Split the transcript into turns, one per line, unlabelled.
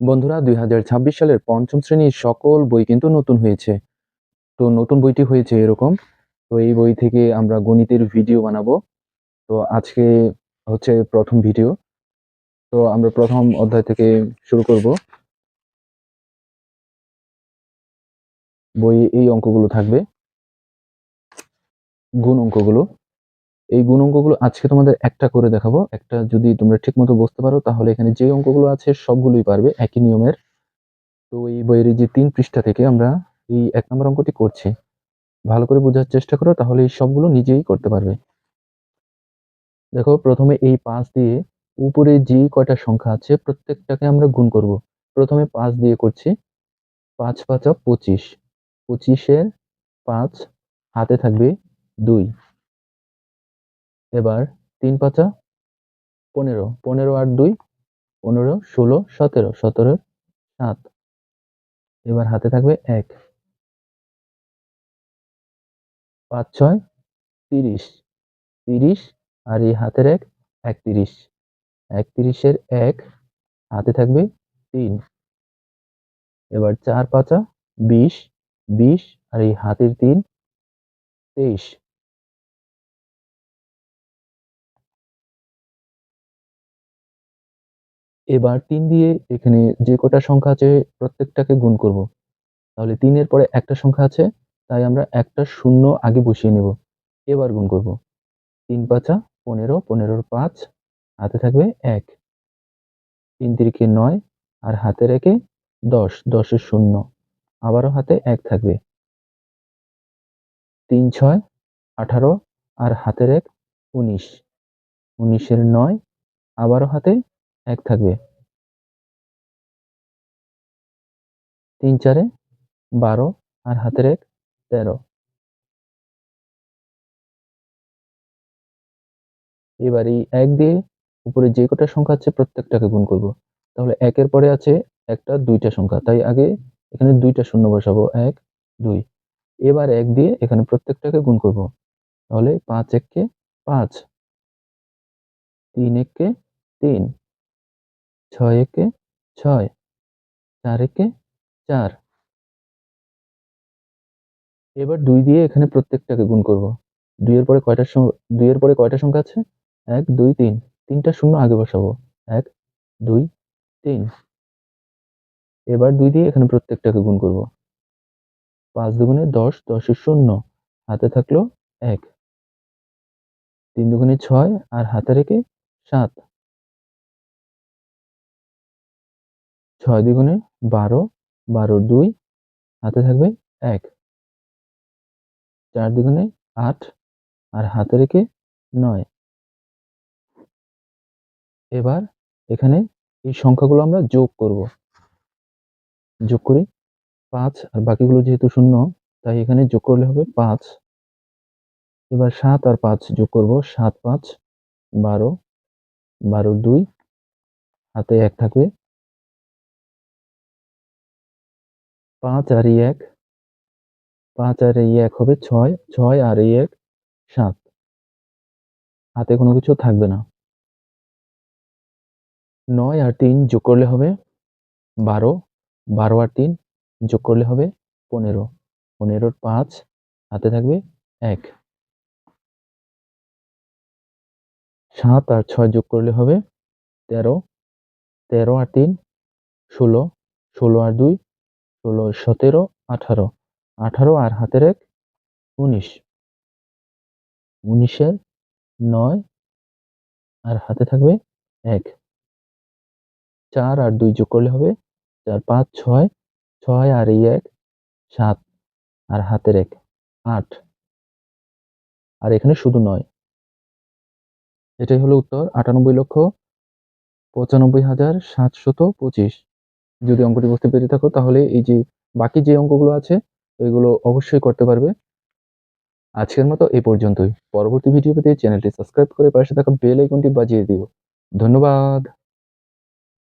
বন্ধুরা, দুই হাজার ছাব্বিশ সালের পঞ্চম শ্রেণির সকল বই কিন্তু নতুন হয়েছে। তো নতুন বইটি হয়েছে এরকম। তো এই বই থেকে আমরা গণিতের ভিডিও বানাবো। তো আজকে হচ্ছে প্রথম ভিডিও। তো আমরা প্রথম অধ্যায় থেকে শুরু করব। বইয়ে এই অঙ্কগুলো থাকবে। গুণ অঙ্কগুলো। এই গুণ অঙ্কগুলো আজকে তোমাদের একটা করে দেখাবো। একটা যদি তোমরা ঠিকমতো বুঝতে পারো, তাহলে এখানে যে অঙ্কগুলো আছে সবগুলোই পারবে একই নিয়মের। তো এই বইয়ের যে তিন পৃষ্ঠা থেকে আমরা এই এক নম্বর অঙ্কটি করছি। ভালো করে বোঝার চেষ্টা করো, তাহলে এই সবগুলো নিজেই করতে পারবে। দেখো, প্রথমে এই পাঁচ দিয়ে উপরে যে কয়টা সংখ্যা আছে প্রত্যেকটাকে আমরা গুণ করব। প্রথমে পাঁচ দিয়ে করছি, পাঁচ পাঁচা পঁচিশ। পঁচিশের পাঁচ হাতে থাকবে দুই। এবার তিন পাঁচা পনেরো পনেরো আর দুই, পনেরো ষোলো সতেরো সতেরো সাত। এবার হাতে থাকবে এক। পাঁচ, ছয়, তিরিশ। তিরিশ আর এই হাতের এক একত্রিশ। একত্রিশের এক হাতে থাকবে তিন। এবার চার পাঁচা বিশ বিশ আর এই হাতের তিন তেইশ। এবার তিন দিয়ে এখানে যে কটা সংখ্যা আছে প্রত্যেকটাকে গুণ করব। তাহলে তিনের পরে একটা সংখ্যা আছে, তাই আমরা একটা শূন্য আগে বসিয়ে নেব। এবার গুণ করব। তিন পাঁচা পনেরো, পনেরোর পাঁচ, হাতে থাকবে এক। তিন তিরিকে নয় আর হাতে রেখে দশ, দশের শূন্য। আবারও হাতে এক থাকবে। তিন ছয়, আঠারো আর হাতের এক উনিশ। উনিশের নয়, আবারও হাতে এক থাকবে। তিন চারে বারো আর হাতের এক তেরো। এবার এই এক দিয়ে উপরে যে কটা সংখ্যা আছে প্রত্যেকটাকে গুণ করব। তাহলে একের পরে আছে একটা, দুইটা সংখ্যা। তাই আগে এখানে দুইটা শূন্য বসাবো। এক, দুই। এবার এক দিয়ে এখানে প্রত্যেকটাকে গুণ করব। তাহলে পাঁচ এককে পাঁচ। তিন এককে তিন। ছয় একে ছয়, চার একে চার। এবার দুই দিয়ে এখানে প্রত্যেকটাকে গুণ করব। দুইয়ের পরে কয়টা দুইয়ের পরে কয়টা সংখ্যা আছে? এক, দুই, তিন। তিনটা শূন্য আগে বসাবো। এক, দুই, তিন। এবার দুই দিয়ে এখানে প্রত্যেকটাকে গুণ করব। পাঁচ দুগুণে দশ দশের শূন্য। হাতে থাকল এক। তিন দুগুণে ছয় আর হাতে রেখে সাত। ছয় দ্বিগুণে বারো, বারোর দুই, হাতে থাকবে এক। চার দ্বিগুণে আট আর হাতে রেখে নয়। এবার এখানে এই সংখ্যাগুলো আমরা যোগ করব। যোগ করি পাঁচ আর বাকিগুলো যেহেতু শূন্য, তাই এখানে যোগ করলে হবে পাঁচ। এবার সাত আর পাঁচ যোগ করব সাত, পাঁচ, বারো, বারোর দুই, হাতে এক থাকবে পাঁচ আর এক, পাঁচ আর এক হবে ছয় ছয় আর এক সাত। হাতে কোনো কিছু থাকবে না। নয় আর তিন যোগ করলে হবে বারো বারো আর তিন যোগ করলে হবে পনেরো। পনেরোর পাঁচ হাতে থাকবে এক। সাত আর ছয় যোগ করলে হবে তেরো তেরো আর তিন ষোলো ষোলো আর দুই ষোলো, সতেরো, আঠারো। আঠারো আর হাতের এক, উনিশ। উনিশের নয় আর হাতে থাকবে এক। চার আর দুই যোগ করলে হবে চার, পাঁচ, ছয়। ছয় আর এই এক, সাত আর হাতের এক, আট। আর এখানে শুধু নয়। এটাই হলো উত্তর। আটানব্বই লক্ষ পঁচানব্বই হাজার সাতশত পঁচিশ। যদি অঙ্কটি বুঝতে পেরে থাকো, তাহলে এই যে বাকি যে অঙ্কগুলো আছে, এগুলো অবশ্যই করতে পারবে। আজকের মতো এ পর্যন্তই। পরবর্তী ভিডিও পেতে চ্যানেলটি সাবস্ক্রাইব করে পাশে থাকা বেল আইকনটি বাজিয়ে দিও। ধন্যবাদ।